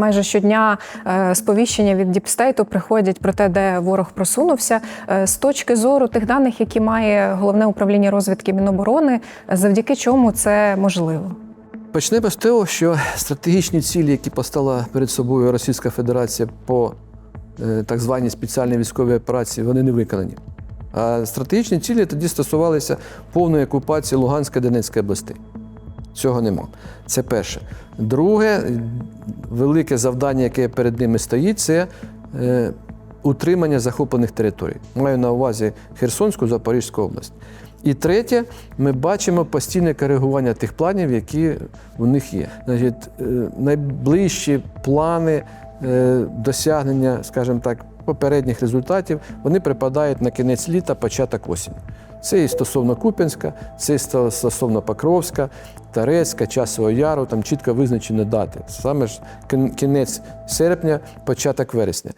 Майже щодня е, сповіщення від Діпстейту приходять про те, де ворог просунувся. Е, З точки зору тих даних, які має головне управління розвідки Міноборони, завдяки чому це можливо. Почнемо з того, що стратегічні цілі, які поставила перед собою Російська Федерація по е, так званій спеціальній військовій операції, вони не виконані. А стратегічні цілі тоді стосувалися повної окупації Луганської Донецької областей. Цього нема. Це перше. Друге, велике завдання, яке перед ними стоїть, це е, утримання захоплених територій. Маю на увазі Херсонську, Запорізьку область. І третє, ми бачимо постійне коригування тих планів, які у них є. Значить, е, найближчі плани е, досягнення, скажімо так, попередніх результатів, вони припадають на кінець літа, початок осені. Це і стосовно Куп'янська, це і стосовно Покровська, Тарецька, Часового Яру, там чітко визначені дати. Саме ж кінець серпня, початок вересня.